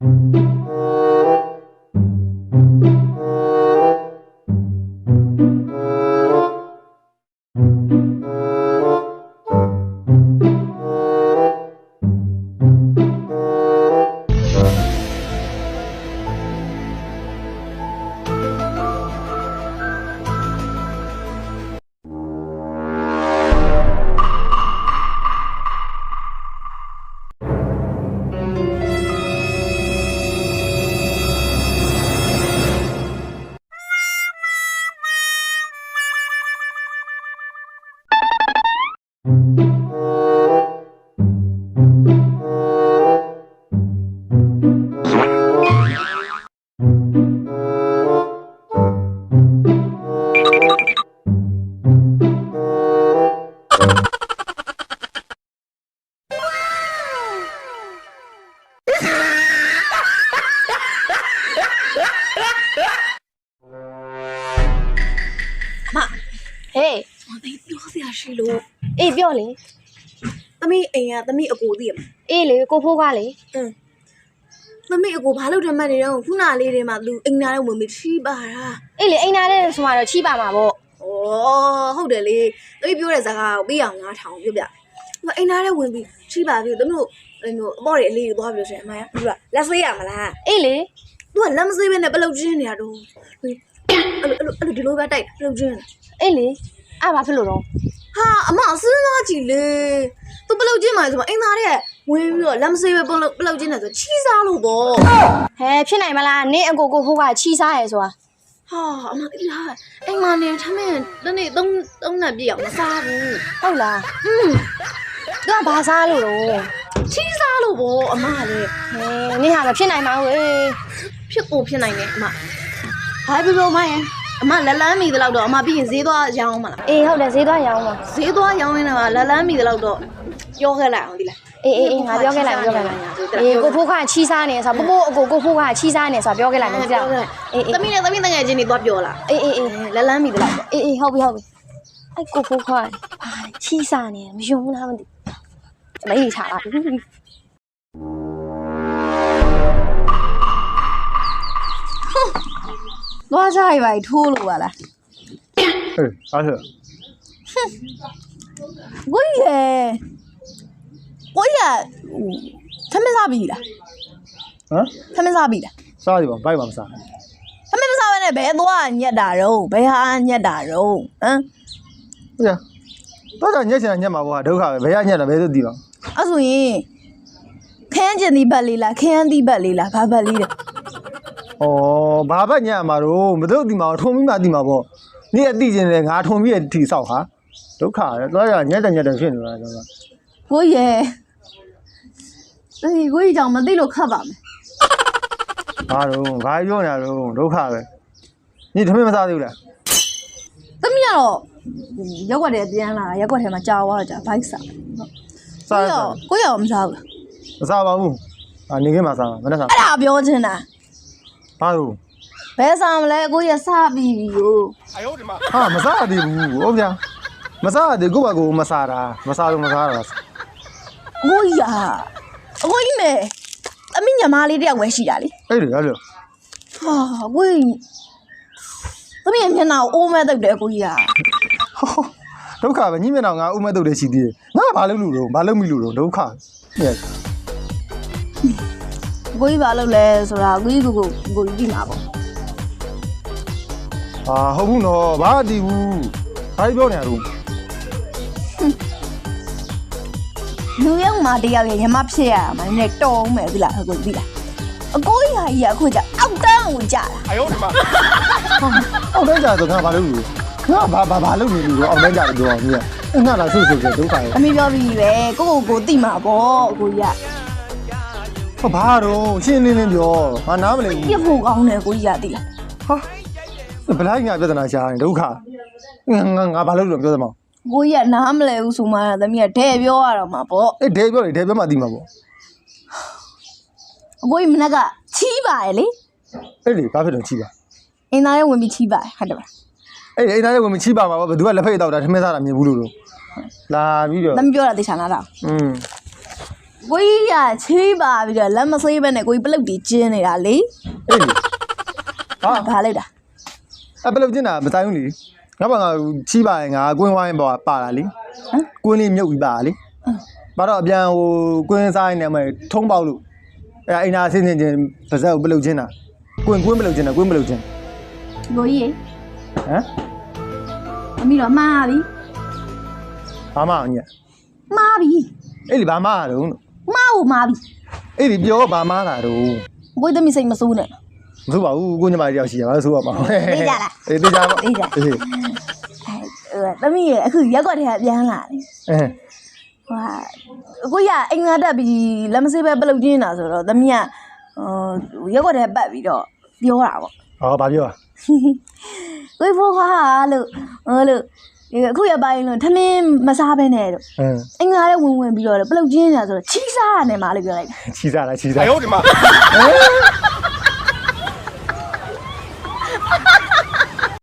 ဟေး။ ရာရှိလို့အေးပြောလေသမီးအိမ်ကသမီးအကိုသိရမအေးလေကိုဖိုးကလေ။အင်းသမီးအကိုဘာလို့တမတ်နေတော့ခုနလေးတွေမှာသူအိမ်သားထဲဝင်ပြီးချီးပါတာအေးလေအိမ်သားတဲ့ဆိုမှတော့ချီးပါမှာပေါ့။ဩဟုတ်တယ်လေ။သမီးပြောတဲ့စကားကိုပြီးအောင်9000ပြောပြ။ဟိုအိမ်သားထဲဝင်ပြီးချီးပါပြီးသမီးတို့အဲ့လိုအပေါ်တွေအလေးတွေသွားပြီးလို့ရှိရင်အမရသူကလက်ဆေးရမလားအေးလေ။ तू ကလက်မဆေးဘဲနဲ့ပလုတ်ချင်းနေရတော့ဟိုအဲ့လိုအဲ့လိုအဲ့လိုဒီလိုပဲတိုက်ပလုတ်ချင်းအေးလေအဲ့ဘာဖြစ်လို့တော့ ဟာအမအစင်းသားကြည့်လေ။ तू ပလုတ်ချင်းမှဆိုမှအိမ်သားထဲဝင်ပြီးတော့လက်မဆေးဘဲပလုတ်ပလုတ်ချင်းနေဆိုချီးစားလို့ပေါ့။ ဟဲဖြစ်နိုင်မလားနင့်အကိုကိုဖိုးကချီးစားရဲဆိုတာ ဟာအမတိလားအိမ်မနေထမင်းတနေ့သုံးသုံးနပ်ပြည့်အောင်မစားဘူး ဟုတ်လားอืมသူကဘာစားလို့တော့ ချီးစားလို့ဗောအမလည်း ဟဲနင့်ဟာမဖြစ်နိုင်ပါဘူးအေး ဖြစ်ကိုဖြစ်နိုင်တယ်အမဘာပြောပြောမရင် အမလက်လန်းမိသလောက်တော့အမပြီးရင်ဈေးသွားရောင်းအောင်မလားအေးဟုတ်တယ်ဈေးသွားရောင်းပါဈေးသွားရောင်းရင်းတော့လက်လန်းမိသလောက်တော့ပြောခဲ့လိုက်အောင်ဒီလားအေးအေးအေးငါပြောခဲ့လိုက်ပြောခဲ့လိုက်အေးကိုဖိုးကချီးစားနေဆိုပို့ပို့အကိုကိုဖိုးကချီးစားနေဆိုပြောခဲ့လိုက်မကြောက်အေးအေးသမီးနဲ့သမီးတငယ်ချင်းတွေသွားပြောလားအေးအေးအေးလက်လန်းမိသလောက်ပေါ့အေးအေးဟုတ်ပြီဟုတ်ပြီအဲ့ကိုဖိုးခွားဘာလဲချီးစားနေမယုံဘူးလားမသိမအေးထားလား သွားကြရပါထိုးလို့ပါလားဟေးအားဆိုကိုကြီးရကိုကြီးရထမင်းစားပြီလားဟမ်ထမင်းစားပြီလားစားရပါဘိုက်ပါမစား။အမေမစားဘဲနဲ့ဘယ်သွားညက်တာတော့ဘယ်ဟာညက်တာတော့ဟမ်ဟုတ်ကြတော့တော့ညက်ချင်တာညက်မှာပေါ့ဒုက္ခပဲဘယ်ရညက်တာဘယ်သူသိပါအဲ့ဆိုရင်ခန်းကျင်ဒီဘက်လေးလားခန်းဒီဘက်လေးလားဘာဘက်လေးတဲ့ ဩဘာဘက်ညက်မှာတော့မတို့သိမှာထုံပြီးမှသိမှာပေါ့နေ့အသိချင်းလေငါထုံပြီးထီဆောက်ဟာဒုက္ခပဲတော့ရညက်တယ်ညက်တယ်ဖြစ်နေတာကျွန်တော်ကိုရဲ့အေးကိုကြီးကြောင့်မသိလို့ခတ်ပါမယ်ဘာတော့ဘာပြောနေတာတော့ဒုက္ခပဲညီသမီးမစားသေးဘူးလား။သမီးကတော့ရက်ွက်တယ်ပြန်လာရက်ွက်ထဲမှာကြာသွားကြဘိုက်စားစားကိုရရောကိုရောမစားဘူးလားမစားပါဘူးအာနေခင်းမှာစားမှာမနေ့စားအဲ့ဒါပြောချင်တာ ဘာလို့ဘယ်ဆောင်မလဲအကိုရစပြီးပြီကိုဟာမစားသေးဘူးဟုတ်ဗျာမစားသေးကိုယ့်ဘာကိုယ်မစားတာမစားလို့မစားတာအကိုကြီးဟာအကိုကြီးမယ်အမိညာမလေးတယောက်ပဲရှိတာလေအဲ့ဒါလေဟာအကိုကြီးသမီးရဲ့မျက်နှာကိုအိုးမဲ့တုတ်တယ်အကိုကြီးဟာဒုက္ခပဲညီမျက်နှာငါဥမဲ့တုတ်တယ်ရှိသေးတယ်ငါဘာလုပ်လို့လို့ဘာလုပ်မိလို့လို့ဒုက္ခညက် ကိုကြီးဘာလုပ်လဲဆိုတာကိုကြီးကိုကိုကိုကြီးကြည့်မှာပေါ့ဟာဟုတ်ဘူးနော်ဘာတည်ဘူးဘာပြောနေရတော့လူရုံမှာတယောက်ရဲ့ညီမဖြစ်ရမှာနည်းနည်းတော်အောင်မယ်ဒီလားကိုကြီးလားအကိုကြီးဟာကြီးကအခုကျအောက်တန်းကိုကြာတာအောက်တန်းကြဆိုငါဘာလုပ်လို့ငါဘာဘာဘာလုပ်နေလို့အောက်တန်းကြတယ်ပြောအောင်ညက်ငါလာဆုပ်ဆုပ်ဒုက္ခရဲ့အမေပြောပြီးပဲကိုကိုကိုတိမှာပေါ့အကိုကြီးက ဟောဘာတော့ရှင်းလင်းလင်းပြောငါနားမလည်ပြဘူးဖို့ကောင်းတယ်ကိုကြီးကတိလားဟာဘလိုက်ငါပြဿနာရှာရင်ဒုက္ခငါငါငါဘာလုပ်လို့ပြောသမောင်းကိုကြီးကနားမလဲဘူးဆိုမှတော့သမီးကဒဲပြောရတော့မှာပေါ့အေးဒေပြောလေဒေပြောမှသိမှာပေါ့အကိုကြီးမနက်ကချီးပါရဲ့လေအဲ့လေဘာဖြစ်လို့ချိပါအင်းသားရဲ့ဝင်ပြီးချီးပါဟုတ်တယ်ပါအဲ့လေအိမ်သားရဲ့ဝင်မချိပါမှာပေါ့ဘယ်သူကလက်ဖိတ်တောက်တာထမင်းစားတာမြင်ဘူးလို့တော့လာပြီးတော့သမီးပြောတာသိချာနာတော့อืม ကိုကြီးကချေးပါပြီးတော့လက်မဆေးဘဲနဲ့ကိုကြီးပလုတ်တီကျင်းနေတာလေအေးလေဟာဘာလိုက်တာအပလုတ်ကျင်းတာမဆိုင်ဘူးလေငါဘာငါချီးပါရင်ငါကွင်းဝိုင်းပါပါတာလေဟမ်ကွင်းလေးမြုပ်ပြီးပါတာလေဘာတော့အပြန်ဟိုကွင်းစားနေမှာထုံးပေါက်လို့အဲအိမ်နာဆင်းဆင်းချင်းပါဇက်ကိုပလုတ်ကျင်းတာကွင်းကွင်းပလုတ်ကျင်းတာကွင်းပလုတ်ကျင်းကိုကြီးဟမ်အမိတော့မှားပြီဘာမှအောင်ညက်မှားပြီအဲ့ဒီဘာမှတော့မှား ကိုမှားပြီအဲ့ဒီပြောဘာမှလာတော့ကိုကြီးသမီးစိတ်မဆိုးနဲ့မဆိုပါဘူးကိုညီမတယောက်ရှိရပါဆိုပါပါသိကြလားအေးသိကြပါသိကြအေးအဲသမီးရဲ့အခုရက်ကွက်ထဲကပြန်လာတယ်အဲဟိုဟာကိုကြီးကအင်္ဂါတက်ပြီးလက်မဆေးပဲပလုတ်ကျင်းတာဆိုတော့သမီးကဟိုရက်ကွက်ထဲပတ်ပြီးတော့ပြောတာပေါ့ဟောဘာပြောอ่ะဝေဖိုးဟာလို့ဟိုလို့ဒီ အခုရပိုင်းလုံးထမင်းမစားဘဲနဲ့တော့အင်္ဂါလည်းဝင်ဝင်ပြီးတော့ပလုတ်ချင်းညာဆိုတော့ချီးစားရတယ်မလို့ပြောလိုက်ချီးစားလားချီးစားအယောဒီမှာ